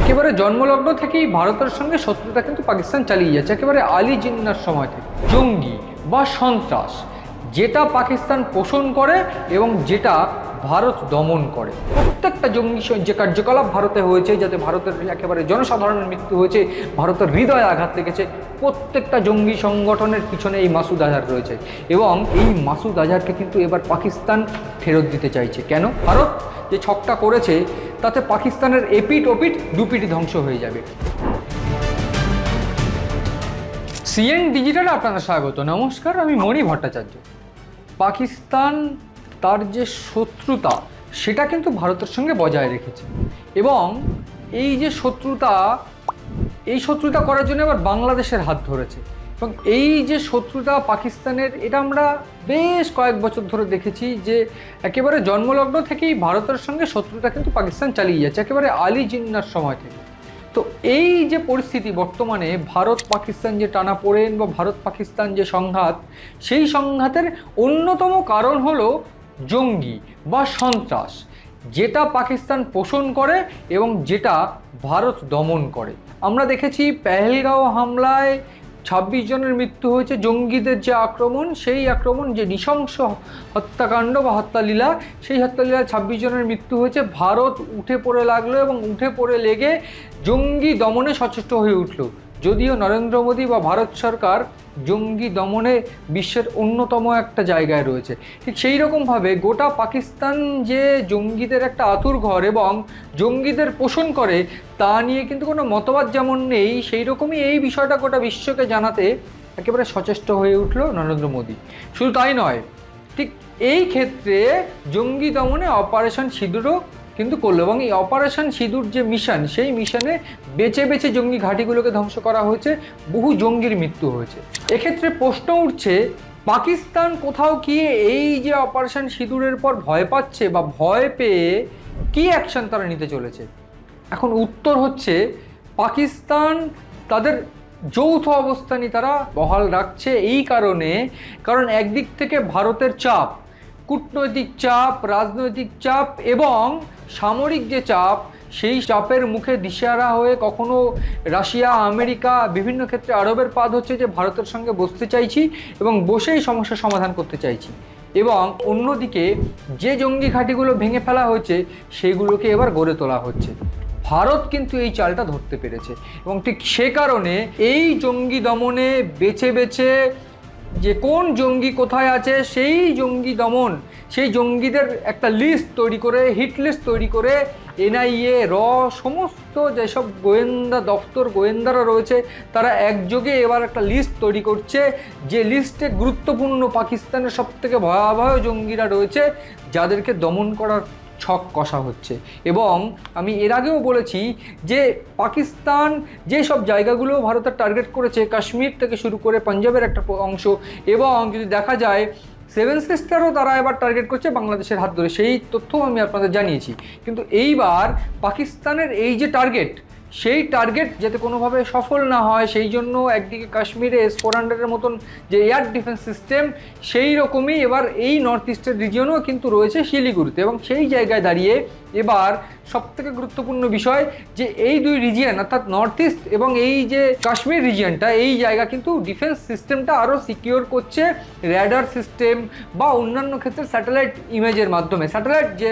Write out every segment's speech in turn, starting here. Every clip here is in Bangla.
একেবারে জন্মলগ্ন থেকেই ভারতের সঙ্গে শত্রুতা কিন্তু পাকিস্তান চালিয়ে যাচ্ছে, একেবারে আলী জিন্নার সময় থেকে। জঙ্গি বা সন্ত্রাস, যেটা পাকিস্তান পোষণ করে এবং যেটা ভারত দমন করে। প্রত্যেকটা জঙ্গি যে কার্যকলাপ ভারতে হয়েছে, যাতে ভারতের একেবারে জনসাধারণের মৃত্যু হয়েছে, ভারতের হৃদয়ে আঘাত লেগেছে, প্রত্যেকটা জঙ্গি সংগঠনের পিছনে এই মাসুদ আজহার রয়েছে। এবং এই মাসুদ আজহারকে কিন্তু এবার পাকিস্তান ফেরত দিতে চাইছে। কেন? ভারত যে ছকটা করেছে তাতে পাকিস্তানের এপিট ওপিট দুপিট ধ্বংস হয়ে যাবে। সিএন ডিজিটালে আপনাদের স্বাগত। নমস্কার, আমি মণি ভট্টাচার্য। পাকিস্তান তার যে শত্রুতা, সেটা কিন্তু ভারতের সঙ্গে বজায় রেখেছে। এবং এই যে শত্রুতা, এই শত্রুতা করার জন্য আবার বাংলাদেশের হাত ধরেছে। এবং এই যে শত্রুতা পাকিস্তানের, এটা আমরা বেশ কয়েক বছর ধরে দেখেছি যে একেবারে জন্মলগ্ন থেকেই ভারতের সঙ্গে শত্রুতা কিন্তু পাকিস্তান চালিয়ে যাচ্ছে, একেবারে আলী জিন্নার সময় থেকে। তো এই যে পরিস্থিতি বর্তমানে, ভারত পাকিস্তান যে টানা পড়েন বা ভারত পাকিস্তান যে সংঘাত, সেই সংঘাতের অন্যতম কারণ হলো জঙ্গি বা সন্ত্রাস, যেটা পাকিস্তান পোষণ করে এবং যেটা ভারত দমন করে। আমরা দেখেছি পেহেলগাঁও হামলায় ছাব্বিশ জনের মৃত্যু হয়েছে। জঙ্গিদের যে আক্রমণ, সেই আক্রমণ, যে নৃশংস হত্যাকাণ্ড বা হত্যালীলা, সেই হত্যালীলা ছাব্বিশ জনের মৃত্যু হয়েছে। ভারত উঠে পড়ে লাগল এবং উঠে পড়ে লেগে জঙ্গি দমনে সচেষ্ট হয়ে উঠল। যদিও নরেন্দ্র মোদী বা ভারত সরকার জঙ্গি দমনে বিশ্বের অন্যতম একটা জায়গায় রয়েছে। ঠিক সেই রকমভাবে গোটা পাকিস্তান যে জঙ্গিদের একটা আতুর ঘর এবং জঙ্গিদের পোষণ করে, তা নিয়ে কিন্তু কোনো মতবাদ যেমন নেই, সেই রকমই এই বিষয়টা গোটা বিশ্বকে জানাতে একেবারে সচেষ্ট হয়ে উঠল নরেন্দ্র মোদী। শুধু তাই নয়, ঠিক এই ক্ষেত্রে জঙ্গি দমনে অপারেশন সিঁদুরও কিন্তু করল এবং এই অপারেশন সিঁদুর যে মিশন, সেই মিশনে বেছে বেছে জঙ্গি ঘাঁটিগুলোকে ধ্বংস করা হয়েছে, বহু জঙ্গির মৃত্যু হয়েছে। এক্ষেত্রে প্রশ্ন উঠছে, পাকিস্তান কোথাও কি এই যে অপারেশন সিঁদুরের পর ভয় পাচ্ছে বা ভয় পেয়ে কি অ্যাকশন তারা নিতে চলেছে? এখন উত্তর হচ্ছে, পাকিস্তান তাদের যৌথ অবস্থানই তারা বহাল রাখছে এই কারণে, কারণ একদিক থেকে ভারতের চাপ, কূটনৈতিক চাপ, রাজনৈতিক চাপ এবং সামরিক যে চাপ, সেই চাপের মুখে দিশেহারা হয়ে কখনো রাশিয়া, আমেরিকা, বিভিন্ন ক্ষেত্রে আরবের পাদ হচ্ছে যে ভারতের সঙ্গে বসতে চাইছি এবং বসেই সমস্যার সমাধান করতে চাইছি। এবং অন্যদিকে যে জঙ্গি ঘাঁটিগুলো ভেঙে ফেলা হয়েছে, সেগুলোকে এবার গড়ে তোলা হচ্ছে। ভারত কিন্তু এই চালটা ধরতে পেরেছে। এবং ঠিক সে কারণে এই জঙ্গি দমনে বেছে বেছে যে কোন জঙ্গি কোথায় আছে, সেই জঙ্গি দমন, সেই জঙ্গিদের একটা লিস্ট তৈরি করে হিট লিস্ট তৈরি করে এনআইএ র সমস্ত যেসব গোয়েন্দা দপ্তর, গোয়েন্দারা রয়েছে, তারা একযোগে এবার একটা লিস্ট তৈরি করছে, যে লিস্টে গুরুত্বপূর্ণ পাকিস্তানের সবথেকে ভয়াবহ জঙ্গিরা রয়েছে, যাদেরকে দমন করার ছক কষা হচ্ছে। এবং আমি এর আগেও বলেছি যে পাকিস্তান যে সব জায়গাগুলো ভারতের টার্গেট করেছে, কাশ্মীর থেকে শুরু করে পাঞ্জাবের একটা অংশ এবং যদি দেখা যায় সেভেন সিস্টারও তারা এবার টার্গেট করছে বাংলাদেশের হাত ধরে। সেই তথ্যও আমি আপনাদের জানিয়েছি। কিন্তু এইবার পাকিস্তানের এই যে টার্গেট সেই টার্গেট যাতে কোনোভাবে সফল না হয়, সেই জন্য একদিকে কাশ্মীরে এস ফোর হান্ড্রেডের মতন যে এয়ার ডিফেন্স সিস্টেম সেই রকমই এবার এই নর্থ ইস্টের রিজিয়নও কিন্তু রয়েছে শিলিগুড়িতে এবং সেই জায়গায় দাঁড়িয়ে এবার সবথেকে গুরুত্বপূর্ণ বিষয় যে এই দুই রিজিয়ন অর্থাৎ নর্থ ইস্ট এবং এই যে কাশ্মীর রিজিয়নটা এই জায়গা কিন্তু ডিফেন্স সিস্টেমটা আরও সিকিওর করছে র্যাডার সিস্টেম বা অন্যান্য ক্ষেত্রে স্যাটেলাইট ইমেজের মাধ্যমে। স্যাটেলাইট যে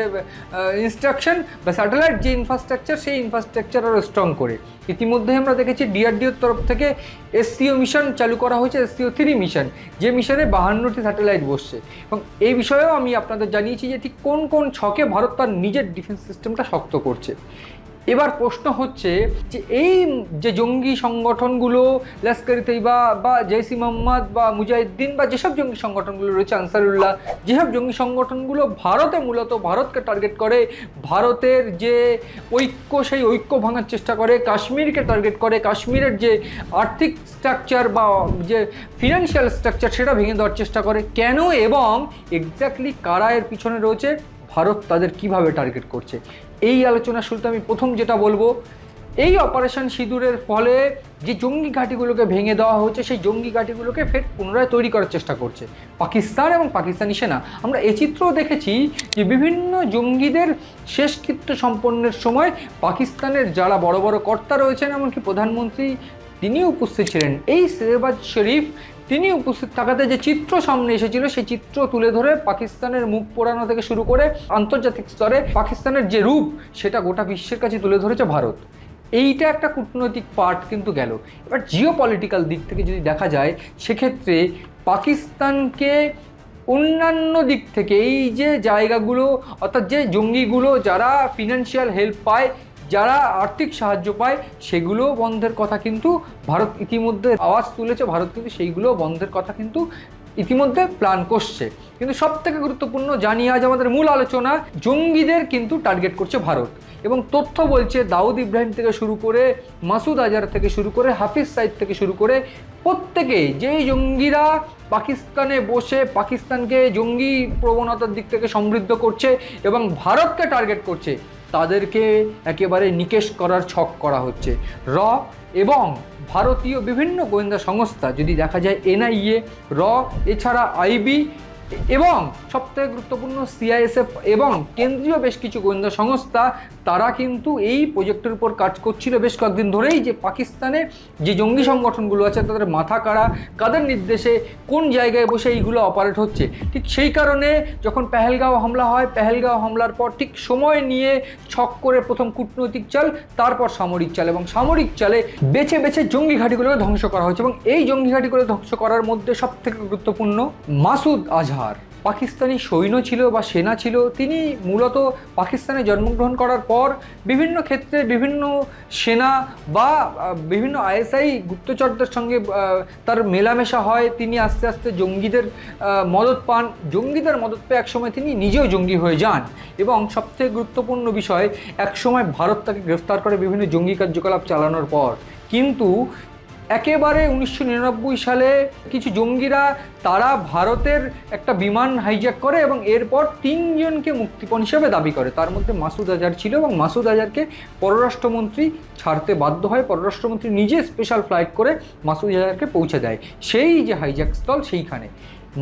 ইনস্ট্রাকশন বা স্যাটেলাইট যে ইনফ্রাস্ট্রাকচার সেই ইনফ্রাস্ট্রাকচার আরও স্ট্রং করে। ইতিমধ্যে আমরা দেখেছি ডিআরডিওর তরফ থেকে এসসিও মিশন চালু করা হয়েছে এসসিও থ্রি মিশন যে মিশনে বাহান্নটি স্যাটেলাইট বসছে। এবং এই বিষয়েও আমি আপনাদের জানিয়েছি যে ঠিক কোন কোন ছকে ভারত তার নিজের ডিফেন্স সিস্টেমটা শক্ত করছে। এবার প্রশ্ন হচ্ছে যে এই যে জঙ্গি সংগঠনগুলো লস্কর তৈবা বা জৈসি মোহাম্মদ বা মুজাহিদ্দিন বা যেসব জঙ্গি সংগঠনগুলো রয়েছে, আনসারুল্লাহ, যেসব জঙ্গি সংগঠনগুলো ভারতে মূলত, ভারতকে টার্গেট করে, ভারতের যে ঐক্য, সেই ঐক্য ভাঙার চেষ্টা করে, কাশ্মীরকে টার্গেট করে, কাশ্মীরের যে আর্থিক স্ট্রাকচার বা যে ফিনান্সিয়াল স্ট্রাকচার সেটা ভেঙে দেওয়ার চেষ্টা করে, কেন এবং এক্স্যাক্টলি কারা এর পিছনে রয়েছে, ভারত তাদের কীভাবে টার্গেট করছে? এই আলোচনা শুরুতে আমি প্রথম যেটা বলব, এই অপারেশন সিঁদুরের ফলে যে জঙ্গি ঘাঁটিগুলোকে ভেঙে দেওয়া হচ্ছে, সেই জঙ্গি ঘাঁটিগুলোকে ফের পুনরায় তৈরি করার চেষ্টা করছে। পাকিস্তান এবং পাকিস্তানি সেনা। আমরা এ চিত্রও দেখেছি যে বিভিন্ন জঙ্গিদের শেষকৃত্য সম্পন্নের সময় পাকিস্তানের যারা বড় বড় কর্তা রয়েছেন, এমনকি প্রধানমন্ত্রী তিনি উপস্থিত ছিলেন। এই শেরবাজ শরীফ তিনি উপস্থিত থাকাতে যে চিত্র সামনে এসেছিল, সেই চিত্র তুলে ধরে পাকিস্তানের মুখ পোড়ানো থেকে শুরু করে আন্তর্জাতিক স্তরে পাকিস্তানের যে রূপ, সেটা গোটা বিশ্বের কাছে তুলে ধরেছে ভারত। এইটা একটা কূটনৈতিক পার্ট কিন্তু গেল। এবার জিও পলিটিক্যাল দিক থেকে যদি দেখা যায়, সেক্ষেত্রে পাকিস্তানকে অন্যান্য দিক থেকে এই যে জায়গাগুলো, অর্থাৎ যে জঙ্গিগুলো যারা ফিনান্সিয়াল হেল্প পায় যারা আর্থিক সাহায্য পায় সেগুলো বন্ধের কথা কিন্তু ভারত ইতিমধ্যে আওয়াজ তুলেছে, ভারত কিন্তু সেইগুলো বন্ধের কথা কিন্তু ইতিমধ্যে প্ল্যান করছে কিন্তু সব থেকে গুরুত্বপূর্ণ, জানিয়ে আজ আমাদের মূল আলোচনা, জঙ্গিদের কিন্তু টার্গেট করছে ভারত। এবং তথ্য বলছে, দাউদ ইব্রাহিম থেকে শুরু করে, মাসুদ আজার থেকে শুরু করে, হাফিজ সাইদ থেকে শুরু করে, প্রত্যেকে, যেই জঙ্গিরা পাকিস্তানে বসে, পাকিস্তানকে জঙ্গি প্রবণতার দিক থেকে সমৃদ্ধ করছে এবং ভারতকে টার্গেট করছে তাদেরকে একেবারে নিকেশ করার ছক করা হচ্ছে। র এবং ভারতীয় বিভিন্ন গোয়েন্দা সংস্থা, যদি দেখা যায় এনআইএ, র, এছাড়া আইবি এবং সবথেকে গুরুত্বপূর্ণ সিআইএসএফ এবং কেন্দ্রীয় বেশ কিছু গোয়েন্দা সংস্থা, তারা কিন্তু এই প্রজেক্টের উপর কাজ করছিল বেশ কয়েকদিন ধরেই যে পাকিস্তানে যে জঙ্গি সংগঠনগুলো আছে, তাদের মাথা কাড়া, কাদের নির্দেশে কোন জায়গায় বসে এইগুলো অপারেট হচ্ছে। ঠিক সেই কারণে যখন পেহেলগাঁও হামলা হয়, পেহেলগাঁও হামলার পর ঠিক সময় নিয়ে ছক করে প্রথম কূটনৈতিক চাল, তারপর সামরিক চাল এবং সামরিক চালে বেছে বেছে জঙ্গি ঘাঁটিগুলোকে ধ্বংস করা হয়েছে এবং এই জঙ্গি ঘাঁটিগুলো ধ্বংস করার মধ্যে সবথেকে গুরুত্বপূর্ণ মাসুদ আজহার। পাকিস্তানি সৈন্য ছিল বা সেনা ছিল, তিনি মূলত পাকিস্তানে জন্মগ্রহণ করার পর বিভিন্ন ক্ষেত্রে বিভিন্ন সেনা বা বিভিন্ন আইএসআই গুপ্তচরদের সঙ্গে তার মেলামেশা হয়। তিনি আস্তে আস্তে জঙ্গিদের মদত পান। জঙ্গিদের মদত পেয়ে একসময় তিনি নিজেও জঙ্গি হয়ে যান এবং সবথেকে গুরুত্বপূর্ণ বিষয়, একসময় ভারত তাকে গ্রেফতার করে বিভিন্ন জঙ্গি কার্যকলাপ চালানোর পর। কিন্তু একেবারে উনিশশো নিরানব্বই সালে কিছু জঙ্গিরা তারা ভারতের একটা বিমান হাইজ্যাক করে এবং এরপর তিনজনকে মুক্তিপণ হিসেবে দাবি করে। তার মধ্যে মাসুদ আজার ছিল এবং মাসুদ আজারকে পররাষ্ট্রমন্ত্রী ছাড়তে বাধ্য হয়। পররাষ্ট্রমন্ত্রী নিজে স্পেশাল ফ্লাইট করে মাসুদ আজারকে পৌঁছে দেয়। সেই যে হাইজ্যাক স্থল সেইখানে।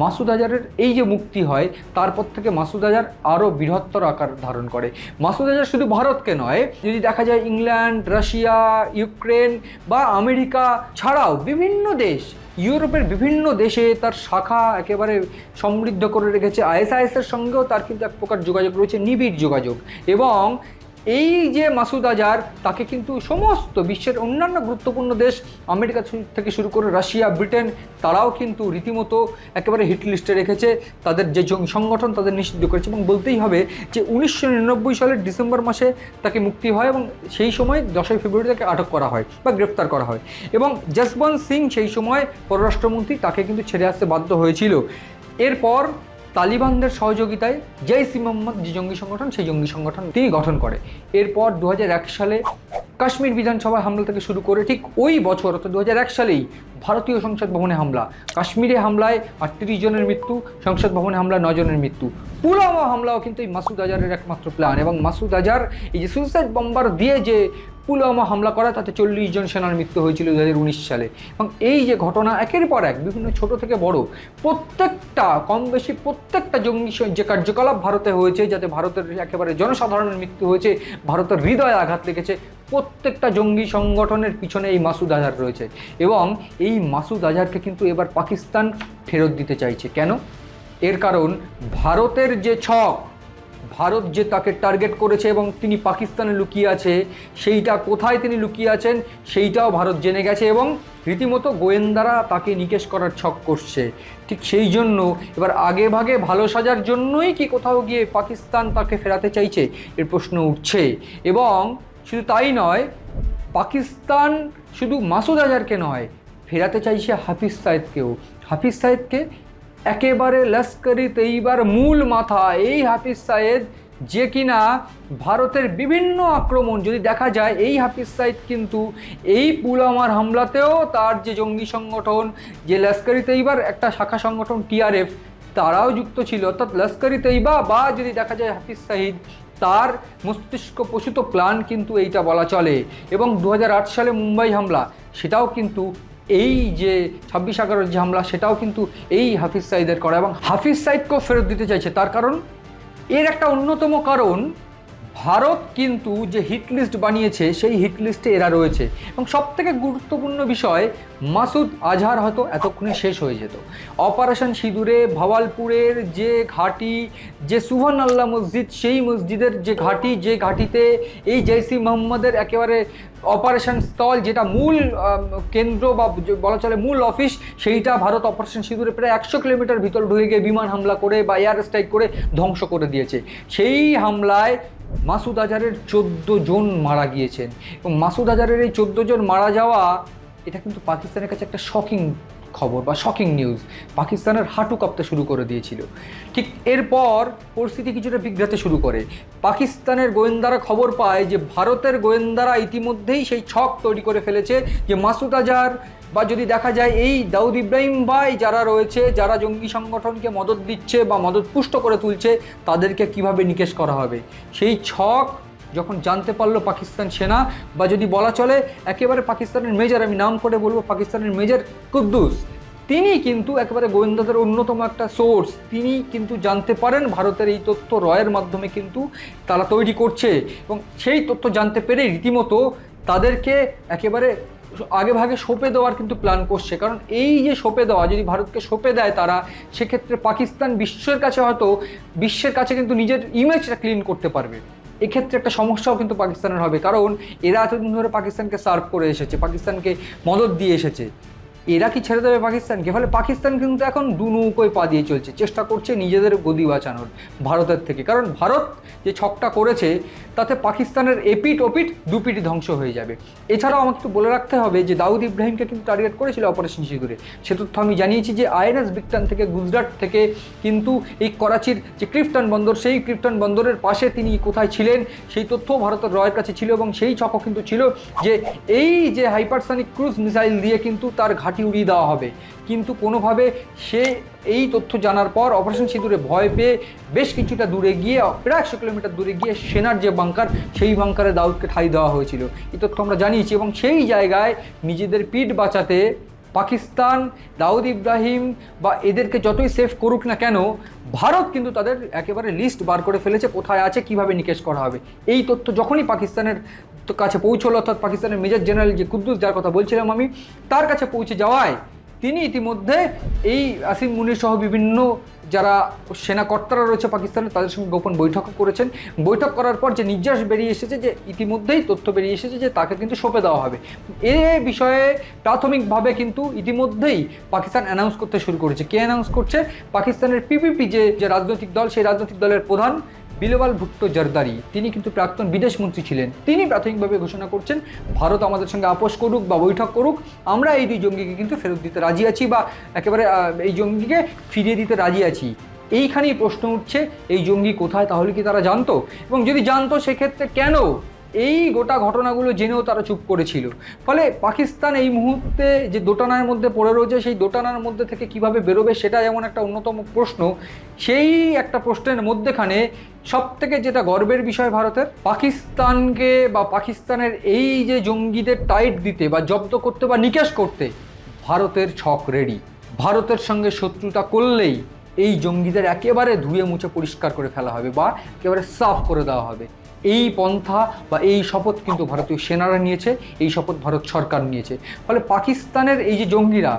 মাসুদ আজারের এই যে মুক্তি হয়, তারপর থেকে মাসুদ আজার আরও বৃহত্তর আকার ধারণ করে। মাসুদ আজার শুধু ভারতকে নয়, যদি দেখা যায় ইংল্যান্ড, রাশিয়া, ইউক্রেন বা আমেরিকা ছাড়াও বিভিন্ন দেশ, ইউরোপের বিভিন্ন দেশে তার শাখা একেবারে সমৃদ্ধ করে রেখেছে। আইএসআইএসের সঙ্গেও তার কিন্তু এক প্রকার যোগাযোগ রয়েছে, নিবিড় যোগাযোগ। এবং এই যে মাসুদ আজার তাকে কিন্তু সমস্ত বিশ্বের অন্যান্য গুরুত্বপূর্ণ দেশ আমেরিকা থেকে শুরু করে রাশিয়া, ব্রিটেন, তারাও কিন্তু রীতিমতো একেবারে হিট লিস্টে রেখেছে। তাদের যে সংগঠন, তাদের নিষিদ্ধ করেছে এবং বলতেই হবে যে উনিশশো নিরানব্বই সালের ডিসেম্বর মাসে তাকে মুক্তি হয় এবং সেই সময় দশই ফেব্রুয়ারি তাকে আটক করা হয় বা গ্রেপ্তার করা হয় এবং জসবন্ত সিং সেই সময় পররাষ্ট্রমন্ত্রী, তাকে কিন্তু ছেড়ে আসতে বাধ্য হয়েছিল। এরপর তালিবানদের সহযোগিতায় জৈসি মোহাম্মদ যে জঙ্গি সংগঠন, সেই জঙ্গি সংগঠন তিনি গঠন করে। এরপর দু হাজার এক সালে কাশ্মীর বিধানসভা হামলা থেকে শুরু করে ঠিক ওই বছর, অর্থাৎ দু হাজার এক সালেই ভারতীয় সংসদ ভবনে হামলা। কাশ্মীরে হামলায় আটত্রিশ জনের মৃত্যু, সংসদ ভবনে হামলা নয় জনের মৃত্যু। পুলওয়ামা হামলাও কিন্তু এই মাসুদ আজারের একমাত্র প্ল্যান এবং মাসুদ আজার এই যে সুইসাইড বম্বার দিয়ে যে পুলওয়ামা হামলা করা, তাতে চল্লিশ জন সেনার মৃত্যু হয়েছিল দু হাজার উনিশ সালে। এবং এই যে ঘটনা, একের পর এক বিভিন্ন ছোট থেকে বড়, প্রত্যেকটা কম বেশি প্রত্যেকটা জঙ্গি যে কার্যকলাপ ভারতে হয়েছে, যাতে ভারতের একেবারে জনসাধারণের মৃত্যু হয়েছে, ভারতের হৃদয়ে আঘাত লেগেছে, প্রত্যেকটা জঙ্গি সংগঠনের পিছনে এই মাসুদ আজহার রয়েছে। এবং এই মাসুদ আজহারকে কিন্তু এবার পাকিস্তান ফেরত দিতে চাইছে। কেন? এর কারণ, ভারতের যে ছক ভারত যে তাকে টার্গেট করেছে এবং তিনি পাকিস্তানে লুকিয়ে আছে, সেইটা কোথায় তিনি লুকিয়ে আছেন, সেইটাও ভারত জেনে গেছে এবং রীতিমতো গোয়েন্দারা তাকে নিকেশ করার ছক করছে। ঠিক সেই জন্য এবার আগে ভাগে ভালো সাজার জন্যই কি কোথাও গিয়ে পাকিস্তান তাকে ফেরাতে চাইছে, এর প্রশ্ন উঠছে। এবং শুধু তাই নয়, পাকিস্তান শুধু মাসুদ আজারকে নয়, ফেরাতে চাইছে হাফিজ সাইদকেও। হাফিজ সাইদকে একেবারে লস্করি তৈবার মূল মাথা, এই হাফিজ সাইদ যে কিনা ভারতের বিভিন্ন আক্রমণ, যদি দেখা যায় এই হাফিজ সাইদ কিন্তু এই পুলওয়ামার হামলাতেও তার যে জঙ্গি সংগঠন, যে লস্করি তৈবার একটা শাখা সংগঠন টিআরএফ, তারাও যুক্ত ছিল। অর্থাৎ লস্করি তৈবা বা যদি দেখা যায় হাফিজ সাহিদ তার মস্তিষ্ক প্রসূত প্ল্যান কিন্তু এইটা বলা চলে। এবং দু হাজার আট সালে মুম্বাই হামলা, সেটাও কিন্তু এই যে ছাব্বিশ এগারোর যে হামলা, সেটাও কিন্তু এই হাফিজ সাইদের করা এবং হাফিজ সাইদকেও ফেরত দিতে চাইছে। তার কারণ, এর একটা অন্যতম কারণ ভারত কিন্তু যে হিট লিস্ট বানিয়েছে, সেই হিট লিস্টে এরা রয়েছে। এবং সব থেকে গুরুত্বপূর্ণ বিষয়, মাসুদ আজহার হয়তো এতক্ষণে শেষ হয়ে যেত। অপারেশন সিঁদুরে, ভাওয়ালপুরের যে ঘাঁটি, যে সুহান আল্লাহ মসজিদ, সেই মসজিদের যে ঘাঁটি, যে ঘাঁটিতে এই জৈসি মোহাম্মদের একেবারে অপারেশন স্থল, যেটা মূল কেন্দ্র বা বলা চলে মূল অফিস, সেইটা ভারত অপারেশন সিঁদুরে প্রায় একশো কিলোমিটার ভিতর ঢুকে গিয়ে বিমান হামলা করে বা এয়ার স্ট্রাইক করে ধ্বংস করে দিয়েছে। সেই হামলায় মাসুদ আজহারের চোদ্দ জন মারা গিয়েছেন। এবং মাসুদ আজহারের এই চোদ্দ জন মারা যাওয়া, এটা কিন্তু পাকিস্তানের কাছে একটা শকিং খবর বা শকিং নিউজ। পাকিস্তানের হাঁটু কাঁপতে শুরু করে দিয়েছিল। ঠিক এরপর পরিস্থিতি কিছুটা বিঘ্রাতে শুরু করে। পাকিস্তানের গোয়েন্দারা খবর পায় যে, ভারতের গোয়েন্দারা ইতিমধ্যেই সেই ছক তৈরি করে ফেলেছে যে, মাসুদ আজহার বা যদি দেখা যায় এই দাউদ ইব্রাহিম ভাই যারা রয়েছে, যারা জঙ্গি সংগঠনকে মদত দিচ্ছে বা মদত পুষ্ট করে তুলছে, তাদেরকে কীভাবে নিকেশ করা হবে? সেই ছক যখন জানতে পারল পাকিস্তান সেনা, বা যদি বলা চলে, একেবারে পাকিস্তানের মেজর, আমি নাম করে বলব পাকিস্তানের মেজর কুদ্দুস, তিনি কিন্তু একেবারে গোয়েন্দাদের অন্যতম একটা সোর্স। তিনি কিন্তু জানতে পারেন ভারতের এই তথ্য রয়ের মাধ্যমে কিন্তু তারা তৈরি করছে এবং সেই তথ্য জানতে পেরে রীতিমতো তাদেরকে একেবারে আগে ভাগে সঁপে দেওয়ার কিন্তু প্ল্যান করছে। কারণ এই যে সঁপে দেওয়া, যদি ভারতকে সঁপে দেয় তারা, সেক্ষেত্রে পাকিস্তান বিশ্বের কাছে হয়তো, বিশ্বের কাছে কিন্তু নিজের ইমেজটা ক্লিন করতে পারবে। এক্ষেত্রে একটা সমস্যাও কিন্তু পাকিস্তানের হবে। কারণ এরা এতদিন ধরে পাকিস্তানকে সার্ভ করে এসেছে, পাকিস্তানকে মদত দিয়ে এসেছে। এরা কি ছেড়ে দেবে পাকিস্তানকে, ফলে পাকিস্তান কিন্তু এখন দু নৌকোয় পা দিয়ে চলছে। চেষ্টা করছে নিজেদের গদি বাঁচানোর ভারতের থেকে। কারণ ভারত যে ছকটা করেছে, তাতে পাকিস্তানের এপিট ওপিট দুপিটি ধ্বংস হয়ে যাবে। এছাড়াও আমাকে একটু বলে রাখতে হবে যে, দাউদ ইব্রাহিমকে কিন্তু টার্গেট করেছিল অপারেশন সিঁদুরে। সে তথ্য আমি জানিয়েছি যে, আইএনএস বিক্টান থেকে, গুজরাট থেকে কিন্তু এই করাচির যে ক্রিপ্টন বন্দর, সেই ক্রিপ্টন বন্দরের পাশে তিনি কোথায় ছিলেন, সেই তথ্য ভারতের রয়ের কাছে ছিল এবং সেই ছকও কিন্তু ছিল যে, এই যে হাইপারসনিক ক্রুজ মিসাইল দিয়ে কিন্তু তার ঘাঁটি উড়িয়ে দেওয়া হবে। কিন্তু কোনোভাবে সে এই তথ্য জানার পর অপারেশন সিঁদুরে ভয় পেয়ে বেশ কিছুটা দূরে গিয়ে, প্রায় একশো কিলোমিটার দূরে গিয়ে সেনার যে বাংকার, সেই বাংকারে দাউদকে ঠাই দেওয়া হয়েছিল। এই তথ্য আমরা জানিয়েছি এবং সেই জায়গায় নিজেদের পিঠ বাঁচাতে পাকিস্তান, দাউদ ইব্রাহিম বা এদেরকে যতই সেফ করুক না কেন, ভারত কিন্তু তাদের একেবারে লিস্ট বার করে ফেলেছে কোথায় আছে, কীভাবে নিকেশ করা হবে। এই তথ্য যখনই পাকিস্তানের কাছে পৌঁছলো, অর্থাৎ পাকিস্তানের মেজর জেনারেল যে কুদ্দুস, যার কথা বলছিলাম আমি, তার কাছে পৌঁছে যাওয়ায় তিনি ইতিমধ্যে এই আসিম মুনির সহ বিভিন্ন যারা সেনাকর্তারা রয়েছে পাকিস্তানে, তাদের সঙ্গে গোপন বৈঠকও করেছেন। বৈঠক করার পর যে নির্যাস বেরিয়ে এসেছে, যে ইতিমধ্যেই তথ্য বেরিয়ে এসেছে যে তাকে কিন্তু সঁপে দেওয়া হবে। এ বিষয়ে প্রাথমিকভাবে কিন্তু ইতিমধ্যেই পাকিস্তান অ্যানাউন্স করতে শুরু করেছে। কে অ্যানাউন্স করছে? পাকিস্তানের পিপিপি যে যে রাজনৈতিক দল, সেই রাজনৈতিক দলের প্রধান বিলওয়াল ভুট্টো জরদারি, তিনি কিন্তু প্রাক্তন বিদেশ মন্ত্রী ছিলেন। তিনি প্রাথমিকভাবে ঘোষণা করছেন, ভারত আমাদের সঙ্গে আপোষ করুক বা বৈঠক করুক, আমরা এই দুই জঙ্গিকে কিন্তু ফেরত দিতে রাজি আছি বা একেবারে এই জঙ্গিকে ফিরিয়ে দিতে রাজি আছি। এইখানেই প্রশ্ন উঠছে, এই জঙ্গি কোথায়, তাহলে কি তারা জানতো? এবং যদি জানতো, সেক্ষেত্রে কেন এই গোটা ঘটনাগুলো জেনেও তারা চুপ করেছিল। ফলে পাকিস্তান এই মুহূর্তে যে দোটানার মধ্যে পড়ে রয়েছে, সেই দোটানার মধ্যে থেকে কীভাবে বেরোবে সেটা যেমন একটা অন্যতম প্রশ্ন। সেই একটা প্রশ্নের মধ্যেখানে সব থেকে যেটা গর্বের বিষয় ভারতের, পাকিস্তানকে বা পাকিস্তানের এই যে জঙ্গিদের টাইট দিতে বা জব্দ করতে বা নিকেশ করতে ভারতের ছক রেডি। ভারতের সঙ্গে শত্রুতা করলেই এই জঙ্গিদের একেবারে ধুয়ে মুছে পরিষ্কার করে ফেলা হবে বা একেবারে সাফ করে দেওয়া হবে। এই পন্থা বা এই শপথ কিন্তু ভারতীয় সেনারা নিয়েছে, এই শপথ ভারত সরকার নিয়েছে। ফলে পাকিস্তানের এই যে জঙ্গিরা,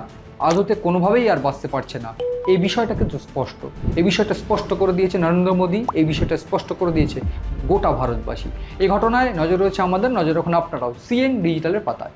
আদতে কোনোভাবেই আর বাঁচতে পারছে না। এই বিষয়টা কিন্তু স্পষ্ট। এই বিষয়টা স্পষ্ট করে দিয়েছে নরেন্দ্র মোদী, এই বিষয়টা স্পষ্ট করে দিয়েছে গোটা ভারতবাসী। এই ঘটনায় নজর রয়েছে আমাদের, নজর রাখুন আপনারাও, সিএন ডিজিটালের পাতায়।